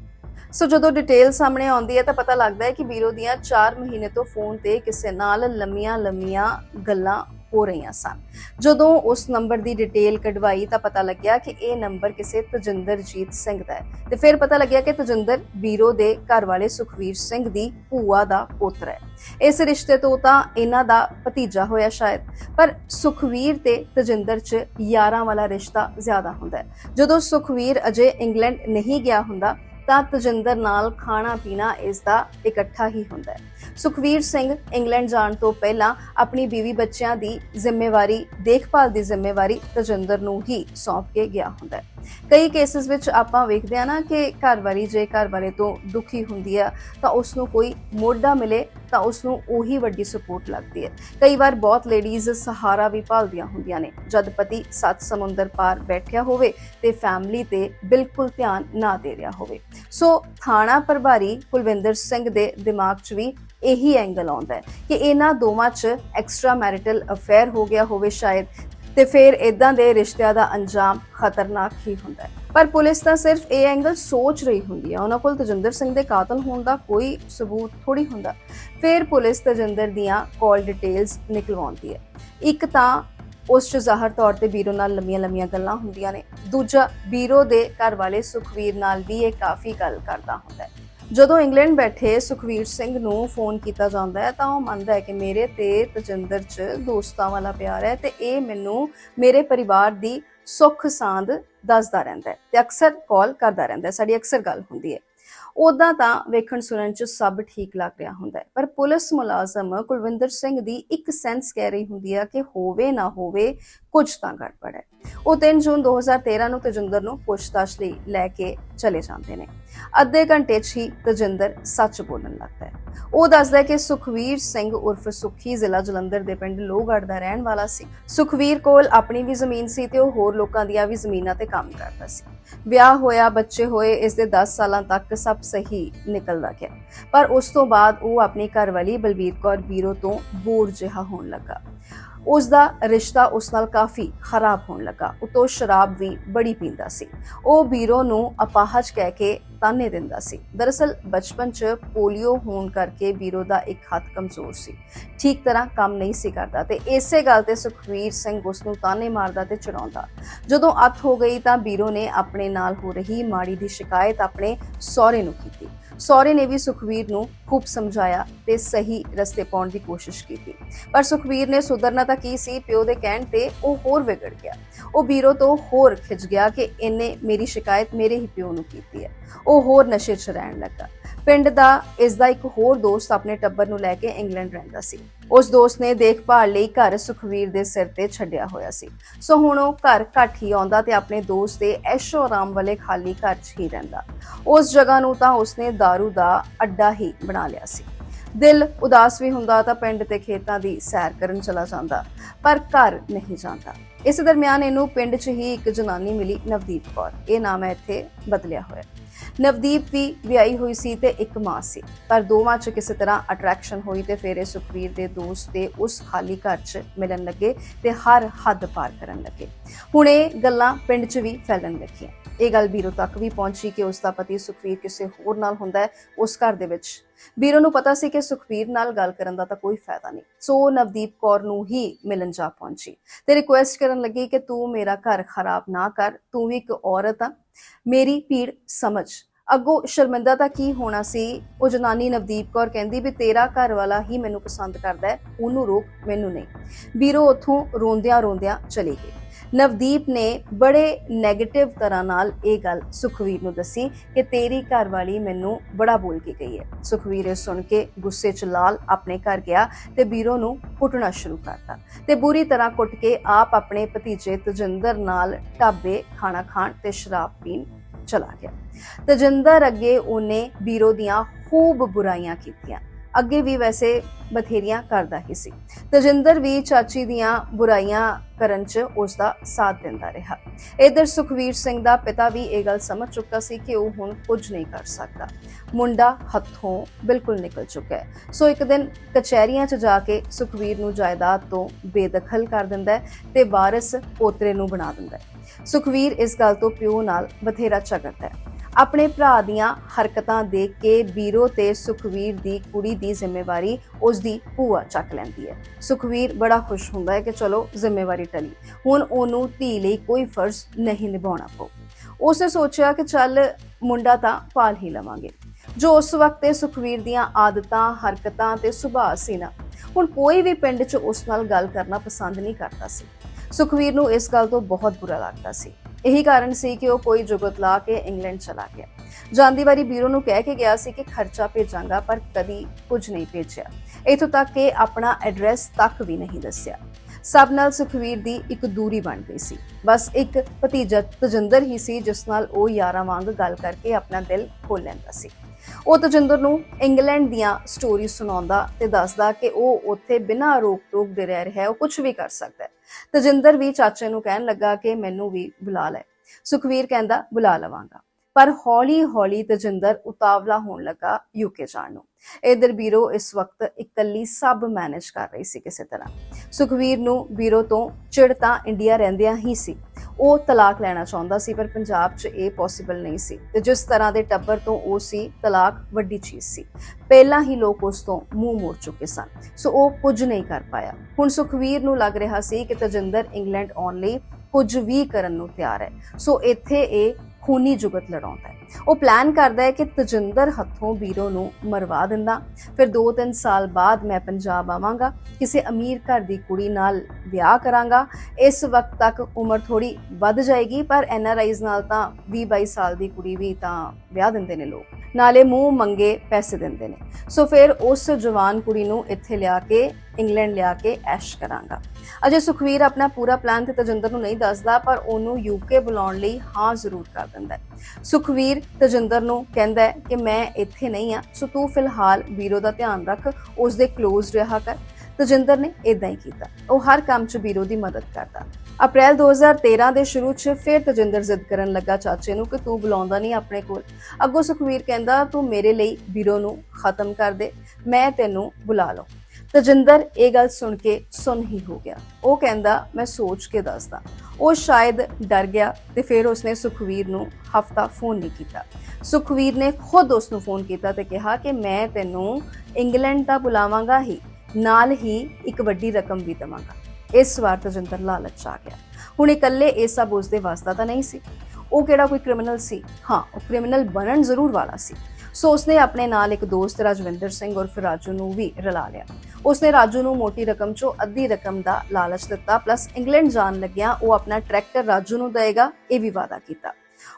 ਸੋ ਜਦੋਂ ਡਿਟੇਲ ਸਾਹਮਣੇ ਆਉਂਦੀ ਹੈ ਤਾਂ ਪਤਾ ਲੱਗਦਾ ਹੈ ਕਿ ਬੀਰੋ ਦੀਆਂ 4 ਮਹੀਨੇ ਤੋਂ ਫੋਨ ਤੇ ਕਿਸੇ ਨਾਲ ਲੰਮੀਆਂ ਲੰਮੀਆਂ ਗੱਲਾਂ ਹੋ ਰਹੀਆਂ ਸਨ। ਜਦੋਂ ਉਸ ਨੰਬਰ ਦੀ ਡਿਟੇਲ ਕਢਵਾਈ ਤਾਂ ਪਤਾ ਲੱਗਿਆ ਕਿ ਇਹ ਨੰਬਰ ਕਿਸੇ ਤਜਿੰਦਰਜੀਤ ਸਿੰਘ ਦਾ ਹੈ ਤੇ ਫਿਰ ਪਤਾ ਲੱਗਿਆ ਕਿ ਤਜਿੰਦਰ ਬੀਰੋ ਦੇ ਘਰ ਵਾਲੇ ਸੁਖਵੀਰ ਸਿੰਘ ਦੀ ਭੂਆ ਦਾ ਪੁੱਤਰ ਹੈ। ਇਸ ਰਿਸ਼ਤੇ ਤੋਂ ਤਾਂ ਇਹਨਾਂ ਦਾ ਭਤੀਜਾ ਹੋਇਆ ਸ਼ਾਇਦ, ਪਰ ਸੁਖਵੀਰ ਤੇ ਤਜਿੰਦਰ 'ਚ ਯਾਰਾਂ ਵਾਲਾ ਰਿਸ਼ਤਾ ਜ਼ਿਆਦਾ ਹੁੰਦਾ ਹੈ। ਜਦੋਂ ਸੁਖਵੀਰ ਅਜੇ ਇੰਗਲੈਂਡ ਨਹੀਂ ਗਿਆ ਹੁੰਦਾ ਤਾਂ ਤਜਿੰਦਰ ਨਾਲ ਖਾਣਾ ਪੀਣਾ ਇਸ ਦਾ ਇਕੱਠਾ ਹੀ ਹੁੰਦਾ ਹੈ। ਸੁਖਵੀਰ ਸਿੰਘ ਇੰਗਲੈਂਡ ਜਾਣ ਤੋਂ ਪਹਿਲਾਂ ਆਪਣੀ ਬੀਵੀ ਬੱਚਿਆਂ ਦੀ ਜ਼ਿੰਮੇਵਾਰੀ, ਦੇਖਭਾਲ ਦੀ ਜ਼ਿੰਮੇਵਾਰੀ ਤਜਿੰਦਰ ਨੂੰ ਹੀ ਸੌਂਪ ਕੇ ਗਿਆ ਹੁੰਦਾ ਹੈ। ਕਈ ਕੇਸਿਸ ਵਿੱਚ ਆਪਾਂ ਵੇਖਦੇ ਆ ਨਾ ਕਿ ਘਰਵਾਲੀ ਜੇ ਘਰ ਵਾਲੇ ਤੋਂ ਦੁਖੀ ਹੁੰਦੀ ਆ, ਤਾਂ ਉਸ ਨੂੰ ਕੋਈ ਮੋਢਾ ਮਿਲੇ, ਤਾਂ ਉਸ ਨੂੰ ਉਹੀ ਵੱਡੀ ਸਪੋਰਟ ਲੱਗਦੀ ਹੈ। ਕਈ ਵਾਰ ਬਹੁਤ ਲੇਡੀਜ਼ ਸਹਾਰਾ ਵੀ ਭਾਲਦੀਆਂ ਹੁੰਦੀਆਂ ਨੇ। ਜਦ ਪਤੀ ਸੱਤ ਸਮੁੰਦਰ ਪਾਰ ਬੈਠਿਆ ਹੋਵੇ ਤੇ ਫੈਮਿਲੀ ਤੇ ਬਿਲਕੁਲ ਧਿਆਨ ਨਾ ਦੇ ਰਿਹਾ ਹੋਵੇ। ਸੋ ਥਾਣਾ ਪ੍ਰਭਾਰੀ ਕੁਲਵਿੰਦਰ ਸਿੰਘ ਦੇ ਦਿਮਾਗ 'ਚ ਵੀ ਇਹੀ ਐਂਗਲ ਆਉਂਦਾ ਹੈ ਕਿ ਇਹਨਾਂ ਦੋਵਾਂ 'ਚ ਐਕਸਟਰਾ ਮੈਰਿਟਲ ਅਫੇਅਰ ਹੋ ਗਿਆ ਹੋਵੇ ਸ਼ਾਇਦ ਤੇ ਫਿਰ ਇਦਾਂ ਦੇ ਰਿਸ਼ਤਿਆਂ ਦਾ ਅੰਜਾਮ ਖਤਰਨਾਕ ਹੀ ਹੁੰਦਾ ਹੈ। ਪਰ ਪੁਲਿਸ ਤਾਂ ਸਿਰਫ ਇਹ ਐਂਗਲ ਸੋਚ ਰਹੀ ਹੁੰਦੀ ਹੈ। ਉਹਨਾਂ ਕੋਲ ਤਜਿੰਦਰ ਸਿੰਘ ਦੇ ਕਾਤਲ ਹੋਣ ਦਾ ਕੋਈ ਸਬੂਤ ਥੋੜੀ ਹੁੰਦਾ। ਫਿਰ ਪੁਲਿਸ ਤਜਿੰਦਰ ਦੀਆਂ ਕਾਲ ਡਿਟੇਲਸ ਨਿਕਲਵਾਉਂਦੀ ਹੈ। ਇੱਕ ਤਾਂ ਉਸ 'ਚ ਜ਼ਾਹਰ ਤੌਰ ਤੇ ਬੀਰੋ ਨਾਲ ਲੰਮੀਆਂ-ਲੰਮੀਆਂ ਗੱਲਾਂ ਹੁੰਦੀਆਂ ਨੇ। ਦੂਜਾ ਬੀਰੋ ਦੇ ਘਰ ਵਾਲੇ ਸੁਖਵੀਰ ਨਾਲ ਵੀ ਇਹ ਕਾਫੀ ਗੱਲ ਕਰਦਾ ਹੁੰਦਾ ਹੈ। ਜਦੋਂ ਇੰਗਲੈਂਡ ਬੈਠੇ ਸੁਖਵੀਰ ਸਿੰਘ ਨੂੰ ਫੋਨ ਕੀਤਾ ਜਾਂਦਾ ਹੈ, ਤਾਂ ਉਹ ਮੰਨਦਾ ਹੈ ਕਿ ਮੇਰੇ ਤੇ ਤਜਿੰਦਰ 'ਚ ਦੋਸਤਾਂ ਵਾਲਾ ਪਿਆਰ ਹੈ ਤੇ ਇਹ ਮੈਨੂੰ ਮੇਰੇ ਪਰਿਵਾਰ ਦੀ ਸੁੱਖ ਸਾਂਦ ਦੱਸਦਾ ਰਹਿੰਦਾ ਹੈ ਤੇ ਅਕਸਰ ਕਾਲ ਕਰਦਾ ਰਹਿੰਦਾ ਹੈ, ਸਾਡੀ ਅਕਸਰ ਗੱਲ ਹੁੰਦੀ ਹੈ। ਉਦਾਂ ਤਾਂ ਵੇਖਣ ਸੁਣਨ ਚ ਸਭ ਠੀਕ ਲੱਗ ਰਿਹਾ ਹੁੰਦਾ ਹੈ, ਪਰ ਪੁਲਿਸ ਮੁਲਾਜ਼ਮ ਕੁਲਵਿੰਦਰ ਸਿੰਘ ਦੀ ਇੱਕ ਸੈਂਸ ਕਹਿ ਰਹੀ ਹੁੰਦੀ ਹੈ ਕਿ ਹੋਵੇ ਨਾ ਹੋਵੇ ਕੁਝ ਤਾਂ ਗੜਬੜ ਹੈ ਉਹ 3 ਜੂਨ 2013 ਨੂੰ ਤਜਿੰਦਰ ਨੂੰ ਪੁੱਛਤਾਛ ਲਈ ਲੈ ਕੇ ਚਲੇ ਜਾਂਦੇ ਨੇ। ਅੱਧੇ ਘੰਟੇ 'ਚ ਹੀ ਤਜਿੰਦਰ ਸੱਚ ਬੋਲਣ ਲੱਗਦਾ ਹੈ ਉਹ ਦੱਸਦਾ ਹੈ ਕਿ ਸੁਖਵੀਰ ਸਿੰਘ ਉਰਫ ਸੁਖੀ ਜ਼ਿਲ੍ਹਾ ਜਲੰਧਰ ਦੇ ਪਿੰਡ ਲੋਹਗੜ੍ਹ ਦਾ ਰਹਿਣ ਵਾਲਾ ਸੀ। ਸੁਖਵੀਰ ਕੋਲ ਆਪਣੀ ਵੀ ਜ਼ਮੀਨ ਸੀ ਤੇ ਉਹ ਹੋਰ ਲੋਕਾਂ ਦੀਆਂ ਵੀ ਜ਼ਮੀਨਾਂ ਤੇ ਕੰਮ ਕਰਦਾ ਸੀ। ਵਿਆਹ ਹੋਇਆ, ਬੱਚੇ ਹੋਏ, ਇਸ ਦੇ 10 ਸਾਲਾਂ ਤੱਕ ਸਭ ਸਹੀ ਨਿਕਲਦਾ ਗਿਆ। ਪਰ ਉਸ ਤੋਂ ਬਾਅਦ ਉਹ ਆਪਣੀ ਘਰਵਾਲੀ ਬਲਬੀਰ ਕੌਰ ਬੀਰੋ ਤੋਂ ਬੋਰ ਜਿਹਾ ਹੋਣ ਲੱਗਾ। ਉਸ ਦਾ ਰਿਸ਼ਤਾ ਉਸ ਨਾਲ ਕਾਫੀ ਖਰਾਬ ਹੋਣ ਲੱਗਾ। ਉਤੋਂ ਸ਼ਰਾਬ ਵੀ ਬੜੀ ਪੀਂਦਾ ਸੀ। ਉਹ ਬੀਰੋ ਨੂੰ ਅਪਾਹਜ ਕਹਿ ਕੇ ਤਾਨੇ ਦਿੰਦਾ ਸੀ। ਦਰਅਸਲ ਬਚਪਨ 'ਚ ਪੋਲੀਓ ਹੋਣ ਕਰਕੇ ਬੀਰੋ ਦਾ ਇੱਕ ਹੱਥ ਕਮਜ਼ੋਰ ਸੀ। ਠੀਕ ਤਰ੍ਹਾਂ ਕੰਮ ਨਹੀਂ ਸੀ ਕਰਦਾ ਤੇ ਇਸੇ ਗੱਲ ਤੇ ਸੁਖਵੀਰ ਸਿੰਘ ਉਸ ਨੂੰ ਤਾਨੇ ਮਾਰਦਾ ਤੇ ਚੜਾਉਂਦਾ ਜਦੋਂ ਅੱਤ ਹੋ ਗਈ ਤਾਂ ਬੀਰੋ ਨੇ ਆਪਣੇ ਨਾਲ ਹੋ ਰਹੀ ਮਾੜੀ ਦੀ ਸ਼ਿਕਾਇਤ ਆਪਣੇ ਸਹੁਰੇ ਨੂੰ ਕੀਤੀ। ਸਹੁਰੇ ਨੇ ਵੀ ਸੁਖਵੀਰ ਨੂੰ ਖੂਬ ਸਮਝਾਇਆ ਤੇ ਸਹੀ ਰਸਤੇ ਪਾਉਣ ਦੀ ਕੋਸ਼ਿਸ਼ ਕੀਤੀ। ਪਰ ਸੁਖਵੀਰ ਨੇ ਸੁਧਰਨਾ ਤਾਂ ਕੀ ਸੀ? ਪਿਓ ਦੇ ਕਹਿਣ ਤੇ ਉਹ ਹੋਰ ਵਿਗੜ ਗਿਆ। ਉਹ ਬੀਰੋ ਤੋਂ ਹੋਰ ਖਿੱਚ ਗਿਆ ਕਿ ਇਹਨੇ ਮੇਰੀ ਸ਼ਿਕਾਇਤ ਮੇਰੇ ਹੀ ਪਿਓ ਨੂੰ ਕੀਤੀ ਹੈ। ਉਹ ਹੋਰ ਨਸ਼ੇ 'ਚ ਰਹਿਣ ਲੱਗਾ। ਪਿੰਡ ਦਾ ਇਸ ਦਾ ਇੱਕ ਹੋਰ ਦੋਸਤ ਆਪਣੇ ਟੱਬਰ ਨੂੰ ਲੈ ਕੇ ਇੰਗਲੈਂਡ ਰਹਿੰਦਾ ਸੀ। ਉਸ ਦੋਸਤ ਨੇ ਦੇਖਭਾਲ ਲਈ ਘਰ ਸੁਖਵੀਰ ਦੇ ਸਿਰ ਤੇ ਛੱਡਿਆ ਹੋਇਆ ਸੀ। ਸੋ ਹੁਣ ਉਹ ਘਰ ਘੱਟ ਹੀ ਆਉਂਦਾ ਤੇ ਆਪਣੇ ਦੋਸਤ ਦੇ ਐਸ਼ੋ ਆਰਾਮ ਵਾਲੇ ਖਾਲੀ ਘਰ 'ਚ ਹੀ ਰਹਿੰਦਾ। ਉਸ ਜਗ੍ਹਾ ਨੂੰ ਤਾਂ ਉਸਨੇ दारू ਦਾ ਅੱਡਾ ਹੀ ਬਣਾ ਲਿਆ ਸੀ। ਦਿਲ ਉਦਾਸ ਵੀ ਹੁੰਦਾ ਤਾਂ ਪਿੰਡ ਤੇ ਖੇਤਾਂ ਦੀ ਸੈਰ ਕਰਨ ਚਲਾ ਜਾਂਦਾ, ਪਰ ਘਰ ਨਹੀਂ ਜਾਂਦਾ। ਇਸ ਦਰਮਿਆਨ ਇਹਨੂੰ ਪਿੰਡ 'ਚ ਹੀ ਇੱਕ ਜਨਾਨੀ ਮਿਲੀ, ਨਵਦੀਪ ਕੌਰ। ਇਹ ਨਾਮ ਹੈ ਇੱਥੇ ਬਦਲਿਆ ਹੋਇਆ। ਨਵਦੀਪ ਵੀ ਵਿਆਹੀ ਹੋਈ ਸੀ ਤੇ ਇੱਕ ਮਾਂ ਸੀ, ਪਰ ਦੋਵਾਂ 'ਚ ਕਿਸੇ ਤਰ੍ਹਾਂ ਅਟਰੈਕਸ਼ਨ ਹੋਈ ਤੇ ਫਿਰ ਇਹ ਸੁਖਵੀਰ ਦੇ ਦੋਸਤ ਤੇ ਉਸ ਖਾਲੀ ਘਰ 'ਚ ਮਿਲਣ ਲੱਗੇ ਤੇ ਹਰ ਹੱਦ ਪਾਰ ਕਰਨ ਲੱਗੇ। ਹੁਣ ਇਹ ਗੱਲਾਂ ਪਿੰਡ 'ਚ ਵੀ ਫੈਲਣ ਲੱਗੀਆਂ। ਇਹ ਗੱਲ ਬੀਰੋ ਤੱਕ ਵੀ ਪਹੁੰਚੀ ਕਿ ਉਸ ਦਾ ਪਤੀ ਸੁਖਵੀਰ ਕਿਸੇ ਹੋਰ ਨਾਲ ਹੁੰਦਾ ਹੈ, ਉਸ ਘਰ ਦੇ ਵਿੱਚ। ਬੀਰੋ ਨੂੰ ਪਤਾ ਸੀ ਕਿ ਸੁਖਵੀਰ ਨਾਲ ਗੱਲ ਕਰਨ ਦਾ ਤਾਂ ਕੋਈ ਫਾਇਦਾ ਨਹੀਂ। ਸੋ ਨਵਦੀਪ ਕੌਰ ਨੂੰ ਹੀ ਮਿਲਣ ਜਾ ਪਹੁੰਚੀ ਤੇ ਰਿਕੁਐਸਟ ਕਰਨ ਲੱਗੀ ਕਿ ਤੂੰ ਮੇਰਾ ਘਰ ਖਰਾਬ ਨਾ ਕਰ, ਤੂੰ ਵੀ ਇੱਕ ਔਰਤ ਆ। ਮੇਰੀ ਪੀੜ ਸਮਝ। ਅੱਗੋਂ ਸ਼ਰਮਿੰਦਾ ਤਾਂ ਕੀ ਹੋਣਾ ਸੀ? ਉਹ ਜਨਾਨੀ ਨਵਦੀਪ ਕੌਰ ਕਹਿੰਦੀ ਵੀ ਤੇਰਾ ਘਰ ਵਾਲਾ ਹੀ ਮੈਨੂੰ ਪਸੰਦ ਕਰਦਾ ਹੈ, ਉਹਨੂੰ ਰੋਕ, ਮੈਨੂੰ ਨਹੀਂ। ਬੀਰੋ ਉੱਥੋਂ ਰੋਂਦਿਆਂ ਰੋਂਦਿਆਂ ਚਲੀ ਗਈ ਨਵਦੀਪ ਨੇ ਬੜੇ 네ਗੇਟਿਵ ਤਰ੍ਹਾਂ ਨਾਲ ਇਹ ਗੱਲ ਸੁਖਵੀਰ ਨੂੰ ਦੱਸੀ ਕਿ ਤੇਰੀ ਘਰ ਵਾਲੀ ਮੈਨੂੰ ਬੜਾ ਬੋਲ ਕੇ ਗਈ ਹੈ। ਸੁਖਵੀਰ ਇਹ ਸੁਣ ਕੇ ਗੁੱਸੇ 'ਚ ਲਾਲ ਆਪਣੇ ਘਰ ਗਿਆ ਤੇ ਬੀਰੋ ਨੂੰ ਕੁੱਟਣਾ ਸ਼ੁਰੂ ਕਰਤਾ ਤੇ ਬੁਰੀ ਤਰ੍ਹਾਂ ਕੁੱਟ ਕੇ ਆਪ ਆਪਣੇ ਭਤੀਜੇ ਤਜਿੰਦਰ ਨਾਲ ਢਾਬੇ ਖਾਣਾ ਖਾਣ ਤੇ ਸ਼ਰਾਬ ਪੀਣ ਚਲਾ ਗਿਆ। ਤਜਿੰਦਰ ਅੱਗੇ ਉਹਨੇ ਬੀਰੋ ਦੀਆਂ ਖੂਬ ਬੁਰਾਈਆਂ ਕੀਤੀਆਂ। ਅੱਗੇ ਵੀ ਵੈਸੇ ਬਥੇਰੀਆਂ ਕਰਦਾ ਹੀ ਸੀ। ਤਜਿੰਦਰ ਵੀ ਚਾਚੀ ਦੀਆਂ ਬੁਰਾਈਆਂ ਕਰਨ 'ਚ ਉਸ ਦਾ ਸਾਥ ਦਿੰਦਾ ਰਿਹਾ। ਇਧਰ ਸੁਖਵੀਰ ਸਿੰਘ ਦਾ ਪਿਤਾ ਵੀ ਇਹ ਗੱਲ ਸਮਝ ਚੁੱਕਾ ਸੀ ਕਿ ਉਹ ਹੁਣ ਕੁਝ ਨਹੀਂ ਕਰ ਸਕਦਾ। ਮੁੰਡਾ ਹੱਥੋਂ ਬਿਲਕੁਲ ਨਿਕਲ ਚੁੱਕਾ ਹੈ। ਸੋ ਇੱਕ ਦਿਨ ਕਚਹਿਰੀਆਂ 'ਚ ਜਾ ਕੇ ਸੁਖਵੀਰ ਨੂੰ ਜਾਇਦਾਦ ਤੋਂ ਬੇਦਖਲ ਕਰ ਦਿੰਦਾ ਹੈ ਤੇ ਵਾਰਿਸ ਪੋਤਰੇ ਨੂੰ ਬਣਾ ਦਿੰਦਾ ਹੈ। ਸੁਖਵੀਰ ਇਸ ਗੱਲ ਤੋਂ ਪਿਓ ਨਾਲ ਬਥੇਰਾ ਝਗੜਦਾ ਹੈ। ਆਪਣੇ ਭਰਾ ਦੀਆਂ ਹਰਕਤਾਂ ਦੇਖ ਕੇ ਬੀਰੋ ਤੇ ਸੁਖਵੀਰ ਦੀ ਕੁੜੀ ਦੀ ਜ਼ਿੰਮੇਵਾਰੀ ਉਸ ਦੀ ਭੂਆ ਚੱਕ ਲੈਂਦੀ ਹੈ। ਸੁਖਵੀਰ ਬੜਾ ਖੁਸ਼ ਹੁੰਦਾ ਹੈ ਕਿ ਚਲੋ ਜ਼ਿੰਮੇਵਾਰੀ ਟਲੀ। ਹੁਣ ਉਹਨੂੰ ਧੀ ਲਈ ਕੋਈ ਫਰਜ਼ ਨਹੀਂ ਨਿਭਾਉਣਾ ਪਊ। ਉਸੇ ਸੋਚਿਆ ਕਿ ਚੱਲ ਮੁੰਡਾ ਤਾਂ ਪਾਲ ਹੀ ਲਵਾਂਗੇ। ਜੋ ਉਸ ਵਕਤ ਤੇ ਸੁਖਵੀਰ ਦੀਆਂ ਆਦਤਾਂ, ਹਰਕਤਾਂ ਤੇ ਸੁਭਾਅ ਸੀ ਨਾ, ਹੁਣ ਕੋਈ ਵੀ ਪਿੰਡ 'ਚ ਉਸ ਨਾਲ ਗੱਲ ਕਰਨਾ ਪਸੰਦ ਨਹੀਂ ਕਰਦਾ ਸੀ। ਸੁਖਵੀਰ ਨੂੰ ਇਸ ਗੱਲ ਤੋਂ ਬਹੁਤ ਬੁਰਾ ਲੱਗਦਾ ਸੀ। ਇਹੀ ਕਾਰਨ ਸੀ ਕਿ ਉਹ ਕੋਈ ਜੁਗਤ ਲਾ ਕੇ ਇੰਗਲੈਂਡ ਚਲਾ ਗਿਆ। ਜਾਂਦੀ ਵਾਰੀ ਬੀਰੋ ਨੂੰ ਕਹਿ ਕੇ ਗਿਆ ਸੀ ਕਿ ਖਰਚਾ ਭੇਜਾਂਗਾ, ਪਰ ਕਦੀ ਕੁਝ ਨਹੀਂ ਭੇਜਿਆ। ਇਥੋਂ ਤੱਕ ਕਿ ਆਪਣਾ ਐਡਰੈਸ ਤੱਕ ਵੀ ਨਹੀਂ ਦੱਸਿਆ। ਸਭ ਨਾਲ ਸੁਖਵੀਰ ਦੀ ਇੱਕ ਦੂਰੀ ਬਣ ਗਈ ਸੀ। ਬਸ ਇੱਕ ਭਤੀਜਾ ਤਜਿੰਦਰ ਹੀ ਸੀ, ਜਿਸ ਨਾਲ ਉਹ ਯਾਰਾਂ ਵਾਂਗ ਗੱਲ ਕਰਕੇ ਆਪਣਾ ਦਿਲ ਖੋਲ ਲੈਂਦਾ ਸੀ। ਉਹ ਤਜਿੰਦਰ ਨੂੰ ਇੰਗਲੈਂਡ ਦੀਆਂ ਸਟੋਰੀ ਸੁਣਾਉਂਦਾ ਤੇ ਦੱਸਦਾ ਕਿ ਉਹ ਉੱਥੇ ਬਿਨਾਂ ਰੋਕ ਟੋਕ ਦੇ ਰਹਿ ਰਿਹਾ ਹੈ, ਉਹ ਕੁਝ ਵੀ ਕਰ ਸਕਦਾ ਹੈ। ਤਜਿੰਦਰ ਵੀ ਚਾਚੇ ਨੂੰ ਕਹਿਣ ਲੱਗਾ ਕਿ ਮੈਨੂੰ ਵੀ ਬੁਲਾ ਲੈ। ਸੁਖਵੀਰ ਕਹਿੰਦਾ, ਬੁਲਾ ਲਵਾਂਗਾ। ਪਰ ਹੌਲੀ ਹੌਲੀ ਤਜਿੰਦਰ ਉਤਾਵਲਾ ਹੋਣ ਲੱਗਾ ਯੂਕੇ ਜਾਣ ਨੂੰ। ਇਧਰ ਬੀਰੋ ਇਸ ਵਕਤ ਇਕੱਲੀ ਸਭ ਮੈਨੇਜ ਕਰ ਰਹੀ ਸੀ ਕਿਸੇ ਤਰ੍ਹਾਂ। ਸੁਖਵੀਰ ਨੂੰ ਬੀਰੋ ਤੋਂ ਚਿੜ ਤਾਂ ਇੰਡੀਆ ਰਹਿੰਦਿਆਂ ਹੀ ਸੀ। ਉਹ ਤਲਾਕ ਲੈਣਾ ਚਾਹੁੰਦਾ ਸੀ, ਪਰ ਪੰਜਾਬ 'ਚ ਇਹ ਪੋਸੀਬਲ ਨਹੀਂ ਸੀ। ਤੇ ਜਿਸ ਤਰ੍ਹਾਂ ਦੇ ਟੱਬਰ ਤੋਂ ਉਹ ਸੀ, ਤਲਾਕ ਵੱਡੀ ਚੀਜ਼ ਸੀ। ਪਹਿਲਾਂ ਹੀ ਲੋਕ ਉਸ ਤੋਂ ਮੂੰਹ ਮੋੜ ਚੁੱਕੇ ਸਨ। ਸੋ ਉਹ ਕੁਝ ਨਹੀਂ ਕਰ ਪਾਇਆ। ਹੁਣ ਸੁਖਵੀਰ ਨੂੰ ਲੱਗ ਰਿਹਾ ਸੀ ਕਿ ਤਜਿੰਦਰ ਇੰਗਲੈਂਡ ਆਉਣ ਲਈ ਕੁਝ ਵੀ ਕਰਨ ਨੂੰ ਤਿਆਰ ਹੈ। ਸੋ ਇੱਥੇ ਇਹ ਖੂਨੀ ਜੁਗਤ ਲੜਾਉਂਦਾ ਹੈ। ਉਹ ਪਲਾਨ ਕਰਦਾ ਹੈ ਕਿ ਤਜਿੰਦਰ ਹੱਥੋਂ ਵੀਰੋ ਨੂੰ ਮਰਵਾ ਦਿੰਦਾ। ਫਿਰ 2-3 ਸਾਲ ਬਾਅਦ ਮੈਂ ਪੰਜਾਬ ਆਵਾਂਗਾ, ਕਿਸੇ ਅਮੀਰ ਘਰ ਦੀ ਕੁੜੀ ਨਾਲ ਵਿਆਹ ਕਰਾਂਗਾ। ਇਸ ਵਕਤ ਤੱਕ ਉਮਰ ਥੋੜੀ ਵੱਧ ਜਾਏਗੀ, ਪਰ ਐੱਨ ਆਰ ਆਈਜ਼ ਨਾਲ ਤਾਂ 20-22 ਸਾਲ ਦੀ ਕੁੜੀ ਵੀ ਤਾਂ ਵਿਆਹ ਦਿੰਦੇ ਨੇ ਲੋਕ। ਨਾਲੇ ਮੂੰਹ ਮੰਗੇ ਪੈਸੇ ਦਿੰਦੇ ਨੇ। ਸੋ ਫਿਰ ਉਸ ਜਵਾਨ ਕੁੜੀ ਨੂੰ ਇੱਥੇ ਲਿਆ ਕੇ ਇੰਗਲੈਂਡ ਲਿਆ ਕੇ ਐਸ਼ ਕਰਾਂਗਾ। ਅਜੇ ਸੁਖਵੀਰ ਆਪਣਾ ਪੂਰਾ ਪਲਾਨ ਤੇ ਤਜਿੰਦਰ ਨੂੰ ਨਹੀਂ ਦੱਸਦਾ, ਪਰ ਉਹਨੂੰ ਯੂਕੇ ਬੁਲਾਉਣ ਲਈ ਹਾਂ ਜ਼ਰੂਰ ਕਰ ਦਿੰਦਾ ਹੈ। ਸੁਖਵੀਰ ਤਜਿੰਦਰ ਨੂੰ ਕਹਿੰਦਾ ਹੈ ਕਿ ਮੈਂ ਇੱਥੇ ਨਹੀਂ ਆ ਸੋ ਤੂੰ ਫਿਲਹਾਲ ਵੀਰੋ ਦਾ ਧਿਆਨ ਰੱਖ ਉਸ ਦੇ ক্লোਜ਼ ਰਿਹਾ ਕਰ। ਤਜਿੰਦਰ ਨੇ ਇਦਾਂ ਹੀ ਕੀਤਾ। ਉਹ ਹਰ ਕੰਮ 'ਚ ਵੀਰੋ ਦੀ ਮਦਦ ਕਰਦਾ। ਅਪ੍ਰੈਲ 2013 ਦੇ ਸ਼ੁਰੂ 'ਚ ਫਿਰ ਤਜਿੰਦਰ ਜ਼ਿੱਦ ਕਰਨ ਲੱਗਾ ਚਾਚੇ ਨੂੰ ਕਿ ਤੂੰ ਬੁਲਾਉਂਦਾ ਨਹੀਂ ਆਪਣੇ ਕੋਲ। ਅੱਗੋਂ ਸੁਖਵੀਰ ਕਹਿੰਦਾ, ਤੂੰ ਮੇਰੇ ਲਈ ਵੀਰੋ ਨੂੰ ਖਤਮ ਕਰ ਦੇ, ਮੈਂ ਤੈਨੂੰ ਬੁਲਾ ਲਵਾਂ ਤਜਿੰਦਰ, ਇਹ ਗੱਲ ਸੁਣ ਕੇ ਸੁਣ ਹੀ ਹੋ ਗਿਆ। ਉਹ ਕਹਿੰਦਾ, ਮੈਂ ਸੋਚ ਕੇ ਦੱਸਦਾ। ਉਹ ਸ਼ਾਇਦ ਡਰ ਗਿਆ ਤੇ ਫਿਰ ਉਸਨੇ ਸੁਖਵੀਰ ਨੂੰ ਹਫਤਾ ਫੋਨ ਨਹੀਂ ਕੀਤਾ। ਸੁਖਵੀਰ ਨੇ ਖੁਦ ਉਸ ਨੂੰ ਫੋਨ ਕੀਤਾ ਤੇ ਕਿਹਾ ਕਿ ਮੈਂ ਤੈਨੂੰ ਇੰਗਲੈਂਡ ਦਾ ਬੁਲਾਵਾਂਗਾ ਹੀ, ਨਾਲ ਹੀ ਇੱਕ ਵੱਡੀ ਰਕਮ ਵੀ ਦੇਵਾਂਗਾ। ਇਸ ਵਾਰ ਤਜਿੰਦਰ ਲਾਲਚ ਆ ਗਿਆ। ਹੁਣ ਇਕੱਲੇ ਇਹ ਸਭ ਉਸਦੇ ਵਾਸਤਾ ਤਾਂ ਨਹੀਂ ਸੀ। ਉਹ ਕਿਹੜਾ ਕੋਈ ਕ੍ਰਿਮੀਨਲ ਸੀ? ਹਾਂ, ਉਹ ਕ੍ਰਿਮੀਨਲ ਬਣਨ ਜ਼ਰੂਰ ਵਾਲਾ ਸੀ। ਸੋ ਉਸਨੇ ਆਪਣੇ ਨਾਲ ਇੱਕ ਦੋਸਤ ਰਾਜਵਿੰਦਰ ਸਿੰਘ ਉਰਫ ਰਾਜੂ ਨੂੰ ਵੀ ਰਲਾ ਲਿਆ। ਉਸਨੇ ਰਾਜੂ ਨੂੰ ਮੋਟੀ ਰਕਮ ਚੋਂ ਅੱਧੀ ਰਕਮ ਦਾ ਲਾਲਚ ਦਿੱਤਾ ਪਲੱਸ ਇੰਗਲੈਂਡ ਜਾਣ ਲੱਗਿਆ ਉਹ ਆਪਣਾ ਟਰੈਕਟਰ ਰਾਜੂ ਨੂੰ ਦੇਵੇਗਾ, ਇਹ ਵੀ ਵਾਅਦਾ ਕੀਤਾ।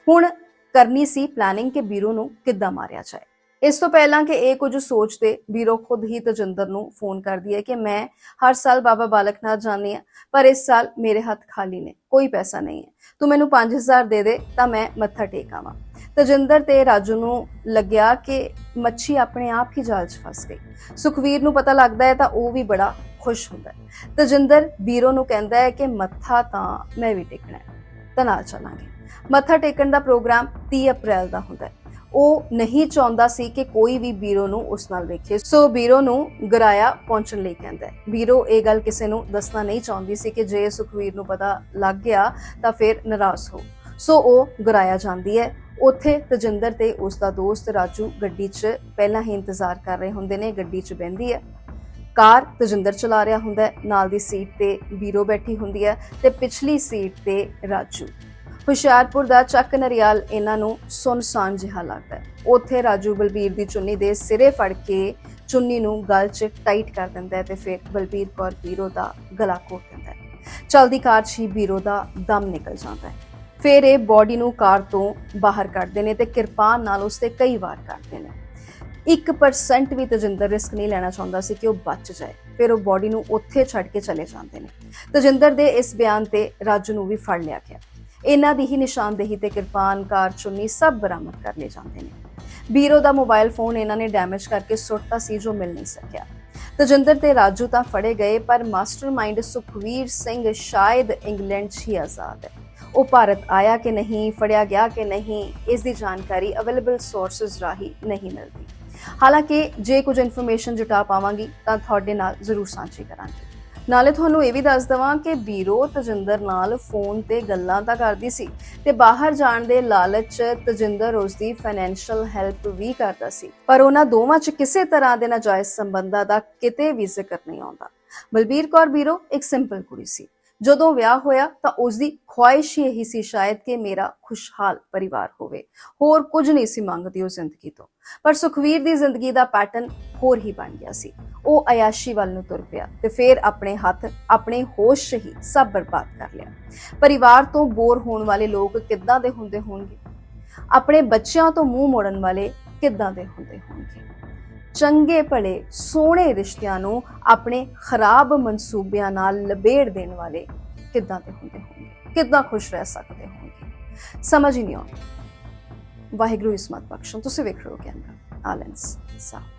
ਹੁਣ ਕਰਨੀ ਸੀ ਪਲੈਨਿੰਗ ਕਿ ਬੀਰੋ ਨੂੰ ਕਿੱਦਾਂ ਮਾਰਿਆ ਜਾਏ। ਇਸ ਤੋਂ ਪਹਿਲਾਂ ਕਿ ਇਹ ਕੁਝ ਸੋਚਦੇ ਬੀਰੋ ਖੁਦ ਹੀ ਤਜਿੰਦਰ ਨੂੰ ਫੋਨ ਕਰਦੀ ਹੈ ਕਿ ਮੈਂ ਹਰ ਸਾਲ ਬਾਬਾ ਬਾਲਕਨਾਥ ਜਾਂਦੀ ਹਾਂ, ਪਰ ਇਸ ਸਾਲ ਮੇਰੇ ਹੱਥ ਖਾਲੀ ਨੇ, ਕੋਈ ਪੈਸਾ ਨਹੀਂ ਹੈ। ਤੂੰ ਮੈਨੂੰ 5000 ਦੇ ਦੇ, ਤਾਂ ਮੈਂ ਮੱਥਾ ਟੇਕ ਆਵਾਂ। ਤਜਿੰਦਰ ਤੇ ਰਾਜੂ ਨੂੰ ਲੱਗਿਆ ਕਿ ਮੱਛੀ ਆਪਣੇ ਆਪ ਹੀ ਜਾਲ 'ਚ ਫਸ ਗਈ। ਸੁਖਵੀਰ ਨੂੰ ਪਤਾ ਲੱਗਦਾ ਹੈ ਤਾਂ ਉਹ ਵੀ ਬੜਾ ਖੁਸ਼ ਹੁੰਦਾ ਹੈ। ਤਜਿੰਦਰ ਬੀਰੋ ਨੂੰ ਕਹਿੰਦਾ ਹੈ ਕਿ ਮੱਥਾ ਤਾਂ ਮੈਂ ਵੀ ਟੇਕਣਾ ਹੈ, ਤਾਂ ਨਾਲ ਚੱਲਾਂਗੇ। ਮੱਥਾ ਟੇਕਣ ਦਾ ਪ੍ਰੋਗਰਾਮ 30 ਅਪ੍ਰੈਲ ਦਾ ਹੁੰਦਾ ਹੈ। ਉਹ ਨਹੀਂ ਚਾਹੁੰਦਾ ਸੀ ਕਿ ਕੋਈ ਵੀ ਬੀਰੋ ਨੂੰ ਉਸ ਨਾਲ ਵੇਖੇ। ਸੋ ਬੀਰੋ ਨੂੰ ਗਰਾਇਆ ਪਹੁੰਚਣ ਲਈ ਕਹਿੰਦਾ ਹੈ। ਬੀਰੋ ਇਹ ਗੱਲ ਕਿਸੇ ਨੂੰ ਦੱਸਣਾ ਨਹੀਂ ਚਾਹੁੰਦੀ ਸੀ ਕਿ ਜੇ ਸੁਖਵੀਰ ਨੂੰ ਪਤਾ ਲੱਗ ਗਿਆ ਤਾਂ ਫਿਰ ਨਾਰਾਜ਼ ਹੋ। ਸੋ ਉਹ ਗਰਾਇਆ ਜਾਂਦੀ ਹੈ। ਉੱਥੇ ਤਜਿੰਦਰ ਤੇ ਉਸ ਦਾ ਦੋਸਤ ਰਾਜੂ ਗੱਡੀ 'ਚ ਪਹਿਲਾਂ ਹੀ ਇੰਤਜ਼ਾਰ ਕਰ ਰਹੇ ਹੁੰਦੇ ਨੇ, ਗੱਡੀ 'ਚ ਬਹਿੰਦੀ ਹੈ। ਕਾਰ ਤਜਿੰਦਰ ਚਲਾ ਰਿਹਾ ਹੁੰਦਾ ਹੈ। ਨਾਲ ਦੀ ਸੀਟ ਤੇ ਬੀਰੋ ਬੈਠੀ ਹੁੰਦੀ ਹੈ ਤੇ ਪਿਛਲੀ ਸੀਟ ਤੇ ਰਾਜੂ। ਹੁਸ਼ਿਆਰਪੁਰ ਦਾ ਚੱਕ ਨਰਿਆਲ ਇਹਨਾਂ ਨੂੰ ਸੁਨਸਾਨ ਜਿਹਾ ਲੱਗਦਾ ਹੈ। ਉੱਥੇ ਰਾਜੂ ਬਲਬੀਰ ਦੀ ਚੁੰਨੀ ਦੇ ਸਿਰੇ ਫੜ ਕੇ ਚੁੰਨੀ ਨੂੰ ਗਲ 'ਚ ਟਾਈਟ ਕਰ ਦਿੰਦਾ ਹੈ ਤੇ ਫਿਰ ਬਲਬੀਰ ਕੌਰ ਬੀਰੋ ਦਾ ਗਲਾ ਘੋਟ ਦਿੰਦਾ ਹੈ। ਚਲਦੀ ਕਾਰ 'ਚ ਹੀ ਬੀਰੋ ਦਾ ਦਮ ਨਿਕਲ ਜਾਂਦਾ ਹੈ। ਫਿਰ ਇਹ ਬਾਡੀ ਨੂੰ ਕਾਰ ਤੋਂ ਬਾਹਰ ਕੱਢਦੇ ਨੇ ਤੇ ਕਿਰਪਾਨ ਨਾਲ ਉਸ ਤੇ ਕਈ ਵਾਰ ਕਰਦੇ ਨੇ। 1% ਵੀ ਤਜਿੰਦਰ ਰਿਸਕ ਨਹੀਂ ਲੈਣਾ ਚਾਹੁੰਦਾ ਸੀ ਕਿ ਉਹ ਬਚ ਜਾਏ। ਫਿਰ ਉਹ ਬਾਡੀ ਨੂੰ ਉੱਥੇ ਛੱਡ ਕੇ ਚਲੇ ਜਾਂਦੇ ਨੇ। ਤਜਿੰਦਰ ਦੇ ਇਸ ਬਿਆਨ ਤੇ ਰਾਜੂ ਨੂੰ ਵੀ ਫੜ ਲਿਆ ਗਿਆ। ਇਹਨਾਂ ਦੀ ਹੀ ਨਿਸ਼ਾਨਦੇਹੀ ਤੇ ਕਿਰਪਾਨ ਕਾਰ ਚੁੰਨੀ ਸਭ ਬਰਾਮਦ ਕਰ ਲਏ ਜਾਂਦੇ ਨੇ। ਬੀਰੋ ਦਾ ਮੋਬਾਈਲ ਫੋਨ ਇਹਨਾਂ ਨੇ ਡੈਮੇਜ ਕਰਕੇ ਸੁੱਟਤਾ ਸੀ ਜੋ ਮਿਲ ਨਹੀਂ ਸਕਿਆ। ਤਜਿੰਦਰ ਤੇ ਰਾਜੂ ਤਾਂ ਫੜੇ ਗਏ, ਪਰ ਮਾਸਟਰਮਾਈਂਡ ਸੁਖਵੀਰ ਸਿੰਘ ਸ਼ਾਇਦ ਇੰਗਲੈਂਡ 'ਚ ਹੀ ਆਜ਼ਾਦ ਹੈ। ਉਹ ਭਾਰਤ ਆਇਆ ਕਿ ਨਹੀਂ, ਫੜਿਆ ਗਿਆ ਕਿ ਨਹੀਂ, ਇਸ ਦੀ ਜਾਣਕਾਰੀ ਅਵੇਲੇਬਲ ਸੋਰਸਸ ਰਾਹੀਂ ਨਹੀਂ ਮਿਲਦੀ। ਹਾਲਾਂਕਿ ਜੇ ਕੁਝ ਇਨਫੋਰਮੇਸ਼ਨ ਜੁਟਾ ਪਾਵਾਂਗੀ, ਤਾਂ ਤੁਹਾਡੇ ਨਾਲ ਜ਼ਰੂਰ ਸਾਂਝੀ ਕਰਾਂਗੀ। ਨਾਲੇ ਤੁਹਾਨੂੰ ਇਹ ਵੀ ਦੱਸ ਦਵਾਂ ਕਿ ਬੀਰੋ ਤਜਿੰਦਰ ਨਾਲ ਫੋਨ ਤੇ ਗੱਲਾਂ ਤਾਂ ਕਰਦੀ ਸੀ ਤੇ ਬਾਹਰ ਜਾਣ ਦੇ ਲਾਲਚ 'ਚ ਤਜਿੰਦਰ ਉਸ ਦੀ ਫਾਈਨੈਂਸ਼ੀਅਲ ਹੈਲਪ ਵੀ ਕਰਦਾ ਸੀ। ਪਰ ਉਹਨਾਂ ਦੋਵਾਂ 'ਚ ਕਿਸੇ ਤਰ੍ਹਾਂ ਦੇ ਨਾਜਾਇਜ਼ ਸੰਬੰਧਾਂ ਦਾ ਕਿਤੇ ਵੀ ਜ਼ਿਕਰ ਨਹੀਂ ਆਉਂਦਾ। ਬਲਬੀਰ ਕੌਰ ਬੀਰੋ ਇੱਕ ਸਿੰਪਲ ਕੁੜੀ ਸੀ। ਜਦੋਂ ਵਿਆਹ ਹੋਇਆ ਤਾਂ ਉਸ ਦੀ ਖੁਆਇਸ਼ ਹੀ ਇਹੀ ਸੀ ਸ਼ਾਇਦ ਕਿ ਮੇਰਾ ਖੁਸ਼ਹਾਲ ਪਰਿਵਾਰ ਹੋਵੇ। ਹੋਰ ਕੁਝ ਨਹੀਂ ਸੀ ਮੰਗਦੀ ਉਹ ਜ਼ਿੰਦਗੀ ਤੋਂ। ਪਰ ਸੁਖਵੀਰ ਦੀ ਜ਼ਿੰਦਗੀ ਦਾ ਪੈਟਰਨ ਹੋਰ ਹੀ ਬਣ ਗਿਆ ਸੀ। ਉਹ ਅਯਾਸ਼ੀ ਵੱਲ ਨੂੰ ਤੁਰ ਪਿਆ ਤੇ ਫਿਰ ਆਪਣੇ ਹੱਥ ਆਪਣੇ ਹੋਸ਼ ਹੀ ਸਭ ਬਰਬਾਦ ਕਰ ਲਿਆ। ਪਰਿਵਾਰ ਤੋਂ ਬੋਰ ਹੋਣ ਵਾਲੇ ਲੋਕ ਕਿੱਦਾਂ ਦੇ ਹੁੰਦੇ ਹੋਣਗੇ? ਆਪਣੇ ਬੱਚਿਆਂ ਤੋਂ ਮੂੰਹ ਮੋੜਨ ਵਾਲੇ ਕਿੱਦਾਂ ਦੇ ਹੁੰਦੇ ਹੋਣਗੇ? ਚੰਗੇ ਭਲੇ ਸੋਹਣੇ ਰਿਸ਼ਤਿਆਂ ਨੂੰ ਆਪਣੇ ਖਰਾਬ ਮਨਸੂਬਿਆਂ ਨਾਲ ਲਬੇੜ ਦੇਣ ਵਾਲੇ ਕਿੱਦਾਂ ਦੇ ਹੁੰਦੇ ਹੋਣਗੇ? ਕਿੱਦਾਂ ਖੁਸ਼ ਰਹਿ ਸਕਦੇ ਹੋਣਗੇ? ਸਮਝ ਹੀ ਨਹੀਂ ਆਉਂਦੀ। ਵਾਹਿਗੁਰੂ ਇਸਮਤ ਬਖਸ਼ਣ। ਤੁਸੀਂ ਵੇਖ ਰਹੇ ਹੋ ਕੈਮਰਾ। ਆਲੈਂਸ ਸਾਹਿਬ।